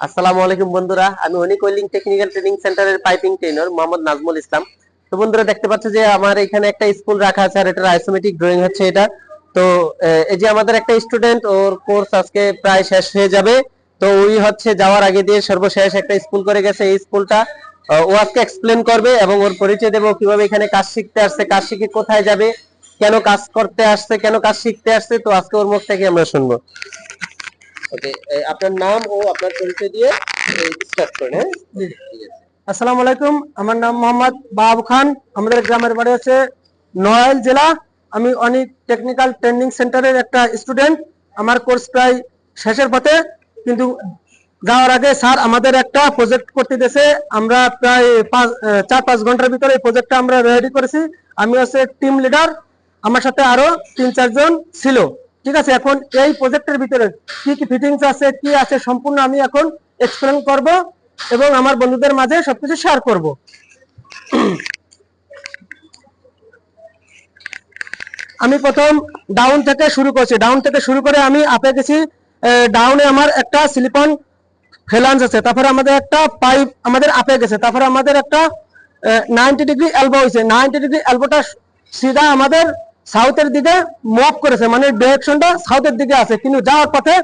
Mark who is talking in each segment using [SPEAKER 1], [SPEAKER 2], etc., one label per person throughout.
[SPEAKER 1] আসসালামু আলাইকুম বন্ধুরা। আমি অনিক ওয়েল্ডিং টেকনিক্যাল ট্রেনিং সেন্টারের পাইপিং ট্রেনার মোহাম্মদ নাজমুল ইসলাম। তো বন্ধুরা, দেখতে পাচ্ছ যে আমার এখানে একটা স্কুল রাখা আছে আর এটার আইসোমেটিক ড্রয়িং হচ্ছে এটা। তো এই যে আমাদের একটা স্টুডেন্ট ওর কোর্স আজকে প্রায় শেষ হয়ে যাবে। তো ওই হচ্ছে যাওয়ার আগে দিয়ে সর্বশেষ একটা স্কুল করে গেছে এই স্কুলটা ও আজকে এক্সপ্লেন করবে এবং ওর পরিচয় দেবো কীভাবে এখানে কাজ শিখতে আসছে, কাজ শিখে কোথায় যাবে, কেন কাজ করতে আসছে, কেন কাজ শিখতে আসছে। তো আজকে ওর মুখ থেকে আমরা শুনব। ওকে আপনার নাম ও আপনার পরিচয় দিয়ে স্টার্ট করেন হ্যাঁ?
[SPEAKER 2] আসসালামু আলাইকুম আমার নাম মোহাম্মদ বাবু খান আমাদের গ্রামের বাড়ি আছে নড়াইল জেলা। আমি অনেক টেকনিক্যাল ট্রেনিং সেন্টারের একটা স্টুডেন্ট আমার কোর্স প্রায় শেষের পথে কিন্তু যাওয়ার আগে স্যার আমাদের একটা প্রজেক্ট করতে দিয়েছে। আমরা প্রায় পাঁচ চার পাঁচ ঘণ্টার ভিতরে এই প্রজেক্টটা আমরা রেডি করেছি। আমি হচ্ছে টিম লিডার আমার সাথে আরও তিন চারজন ছিল। ঠিক আছে, এখন এই প্রজেক্টের ভিতরে কি কি ফিটিংস আছে, কি আছে, সম্পূর্ণ আমি এখন এক্সপ্লেন করব এবং আমার বন্ধুদের মাঝে সবকিছু শেয়ার করব। আমি প্রথম ডাউন থেকে শুরু করছি। ডাউন থেকে শুরু করে আমি আপে গেছি। ডাউনে আমার একটা সিলিকন ফেলান্স আছে। তারপরে আমাদের একটা পাইপ আমাদের আপে গেছে। তারপরে আমাদের একটা নাইনটি ডিগ্রি এলবো হয়েছে। নাইনটি ডিগ্রি এলবোটা সিধা আমাদের সাউথের দিকে মুভ করেছে মানে ডিরেকশনটা সাউথের দিকে আছে। কিন্তু যাওয়ার পথে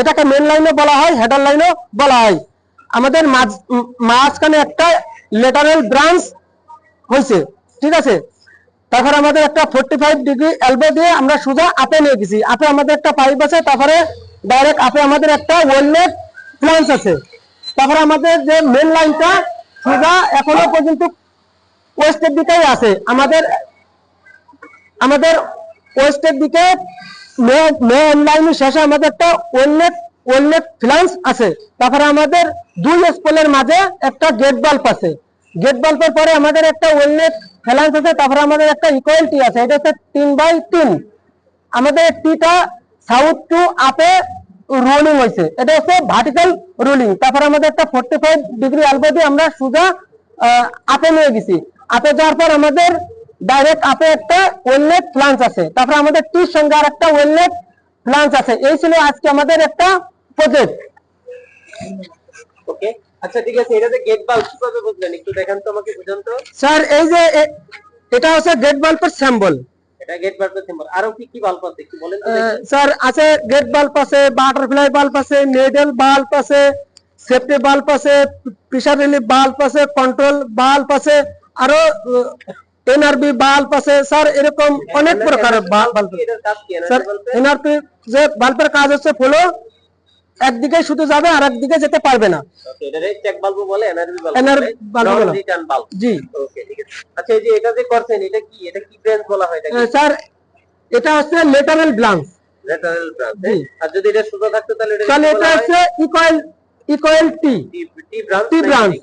[SPEAKER 2] এটাকে মেন লাইনও বলা হয় হেডার লাইনও বলা হয়। আমাদের মাঝ- মাঝখানে একটা লেটারেল ব্রাঞ্চ হয়েছে, ঠিক আছে? তারপরে আমাদের একটা ফোর্টি ফাইভ ডিগ্রি এলবো দিয়ে আমরা সোজা আপে নিয়ে গেছি। আপে আমাদের একটা পাইপ আছে, তারপরে ডাইরেক্ট আপে আমাদের একটা ওয়েলনেট প্লান্স আছে। তারপরে আমাদের যে মেন লাইনটা সোজা এখনও পর্যন্ত ওয়েস্টের দিকেই আছে। আমাদের আমাদের ওয়েস্টের দিকে মে লাইনের শেষে আমাদের একটা ওয়েলনেট ওয়েলনেট ফ্লান্স আছে। তারপরে আমাদের দুই স্পোলের মাঝে একটা গেট বাল্ব আছে। গেট বাল্বের পরে আমাদের একটা ওয়েলনেট ফ্লান্স আছে, তারপরে আমাদের একটা ইকুয়াল টি আছে। এটা হচ্ছে তিন বাই তিন। আমাদের টিটা সাউথ টু আপে রোলিং হয়েছে। এটা হচ্ছে ভার্টিক্যাল রোলিং তারপরে আমাদের একটা ফোর্টি ফাইভ ডিগ্রি অ্যালবো দিয়ে আমরা সোজা আপে নিয়ে গেছি। আপে যাওয়ার পর আমাদের ডাইরেক্ট আপে একটা ওয়েলনেট ফ্লান্স আছে। তারপরে আমাদের টির সঙ্গে আর একটা ওয়েলনেট ফ্লান্স আছে। এই ছিল আজকে আমাদের একটা প্রজেক্ট
[SPEAKER 1] ওকে আচ্ছা ঠিক আছে এটাতে গেট বাল্ব কীভাবে বুঝলেন একটু দেখান তো আমাকে বুঝান তো।
[SPEAKER 2] স্যার এই যে এটা হচ্ছে গেট বাল্বের স্যাম্বল
[SPEAKER 1] এটা গেট বাল্বের আরও কি কি বাল্ব আছে? একটু বলেন
[SPEAKER 2] স্যার আছে গেট বাল্ব আছে বাটারফ্লাই বাল্ব আছে নেডেল বাল্ব আছে সেফটি বাল্ব আছে প্রেসার রিলিফ বাল্ব আছে কন্ট্রোল বাল্ব আছে আরও এনআরবি বাল্ব আছে স্যার এরকম অনেক প্রকারের বাল্ব স্যার এনআরপি যে বাল্বের কাজ হচ্ছে ফলো একদিকে শুধু যাবে আর একদিকে যেতে পারবে না। জি।
[SPEAKER 1] আচ্ছা এই যে এটা যে করছেন এটা কি? এটা কি ব্রাঞ্চ বলা হয়
[SPEAKER 2] স্যার এটা হচ্ছে লেটারাল
[SPEAKER 1] ব্রাঞ্চ আর যদি এটা সোজা থাকতো তাহলে এটা
[SPEAKER 2] তাহলে এটা হচ্ছে equal equal T
[SPEAKER 1] T branch
[SPEAKER 2] T branch,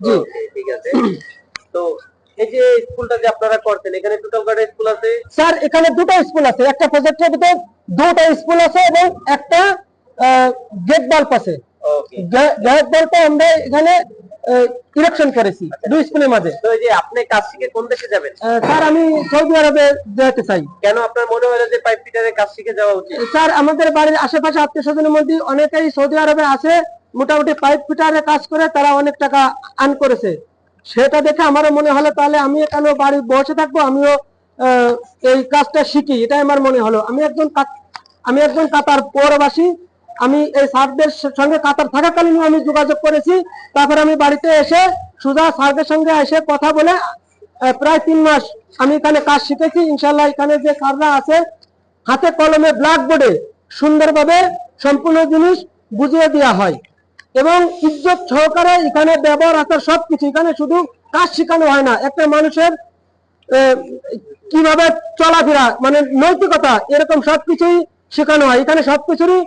[SPEAKER 2] জি।
[SPEAKER 1] ঠিক আছে। তো এই যে স্কুলটা যে আপনারা করছেন এখানে টোটাল কয়টা স্কুল আছে?
[SPEAKER 2] স্যার এখানে দুটো স্কুল আছে। একটা প্রজেক্টের ভিতরে দুটো স্কুল আছে এবং একটা গেট বাল্ব আছে। গেট বাল্বটা আমরা এখানে ইলেকশন করেছি দুই স্কুলের মাঝে।
[SPEAKER 1] তো যে আপনি কাজ শিখে কোন দেশে যাবেন?
[SPEAKER 2] স্যার আমি সৌদি আরবে যেতে চাই।
[SPEAKER 1] কেন আপনার মনে হয় যে পাইপ ফিটারের কাজ শিখে যাওয়া উচিত?
[SPEAKER 2] স্যার আমাদের বাড়ির আশেপাশে আত্মীয় স্বজনের মধ্যে অনেকেই সৌদি আরবে আছে। মোটামুটি পাইপ ফিটারে কাজ করে তারা অনেক টাকা আর্ন করেছে। সেটা দেখে আমারও মনে হলো, তাহলে আমি কেন বাড়ি বসে থাকব? আমিও এই কাজটা শিখি, এটাই আমার মনে হলো। আমি একজন আমি একজন কাতার পৌরবাসী, আমি এই স্যারদের সঙ্গে কাতার থাকাকালীন আমি যোগাযোগ করেছি। তারপর আমি বাড়িতে এসে সুজা স্যারদের সঙ্গে এসে কথা বলে প্রায় তিন মাস আমি এখানে কাজ শিখেছি। ইনশাল্লাহ এখানে যে স্যাররা আছে, হাতে কলমে ব্ল্যাকবোর্ডে সুন্দরভাবে সম্পূর্ণ জিনিস বুঝিয়ে দেওয়া হয়। এবং ইজ্জত সহকারে এখানে ব্যবহার আচার সবকিছু। এখানে শুধু কাজ শেখানো হয় না, একটা মানুষের কীভাবে চলাফেরা মানে নৈতিকতা, এরকম সবকিছুই শেখানো হয়। এখানে সবকিছুরই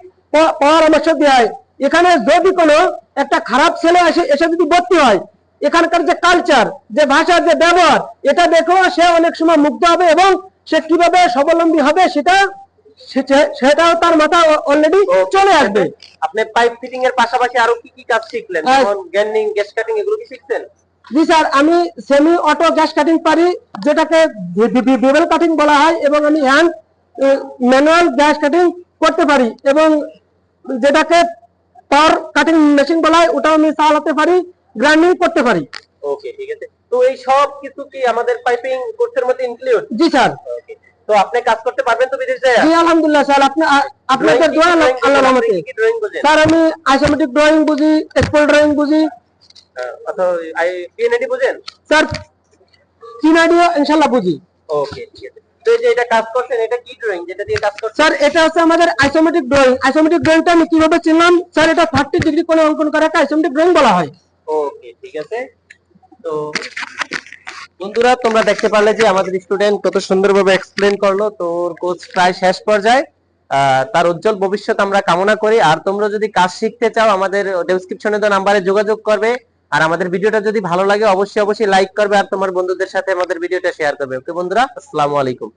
[SPEAKER 2] পরামর্শ দেওয়া হয়। এখানে যদি কোনো একটা খারাপ ছেলে এসে এসে যদি ভর্তি হয়, এখানকার যে কালচার যে ভাষার যে ব্যবহার, এটা দেখেও সে অনেক সময় মুগ্ধ হবে এবং সে কীভাবে স্বাবলম্বী হবে সেটা সেটাও তার মাথা অলরেডি চলে আসবে।
[SPEAKER 1] আপনি পাইপ ফিটিং এর পাশাপাশি আরও কি কি কাজ শিখলেন? যেমন গ্যান্ডিং গ্যাস কাটিং এগুলো কি শিখছেন?
[SPEAKER 2] জি স্যার আমি সেমি অটো গ্যাস কাটিং পারি যেটাকে বিবেল কাটিং বলা হয় এবং আমি হ্যান্ড ম্যানুয়াল গ্যাস কাটিং করতে পারি এবং যেটাকে পাওয়ার কাটিং মেশিন বলা হয় ওটাও আমি চালাতে পারি গ্রাইন্ডিং করতে পারি।
[SPEAKER 1] ওকে ঠিক আছে। তো এই সব কিছু কি আমাদের পাইপিং কোর্সের মধ্যে ইনক্লুড
[SPEAKER 2] জি স্যার।
[SPEAKER 1] তো আপনি কাজ করতে পারবেন তো বিদেশ? যায়
[SPEAKER 2] জি আলহামদুলিল্লাহ স্যার। আপনি আপনাদের দোয়া আল্লাহ রহমতে। স্যার আমি আইসোমেট্রিক ড্রয়িং বুঝি স্কুল ড্রয়িং বুঝি।
[SPEAKER 1] অথবা আই পিএনএডি বোঝেন?
[SPEAKER 2] স্যার ইনশাল্লাহ বুঝি।
[SPEAKER 1] ওকে ঠিক আছে। তো এই যে এটা কাজ করছেন এটা কি ড্রয়িং যেটা দিয়ে কাজ করছেন?
[SPEAKER 2] স্যার এটা হচ্ছে আমাদের আইসোমেট্রিক ড্রয়িং আইসোমেট্রিক ড্রয়িংটা আমি কীভাবে চিনলাম? স্যার এটা থার্টি ডিগ্রি কোণে অঙ্কন করা একটা আইসোমেট্রিক ড্রয়িং বলা হয়।
[SPEAKER 1] ওকে ঠিক আছে। তো বন্ধুরা, তোমরা দেখতে পারলে যে আমাদের স্টুডেন্ট কত সুন্দরভাবে এক্সপ্লেন করল। তোর কোর্স প্রায় শেষ পর্যায়ে। তার উজ্জ্বল ভবিষ্যৎ আমরা কামনা করি। আর তোমরা যদি কাজ শিখতে চাও, আমাদের ডেসক্রিপশনে তো নাম্বারে যোগাযোগ করবে। আর আমাদের ভিডিওটা যদি ভালো লাগে, অবশ্যই অবশ্যই লাইক করবে। আর তোমার বন্ধুদের সাথে আমাদের ভিডিওটা শেয়ার করবে। ওকে বন্ধুরা, আসসালামু আলাইকুম।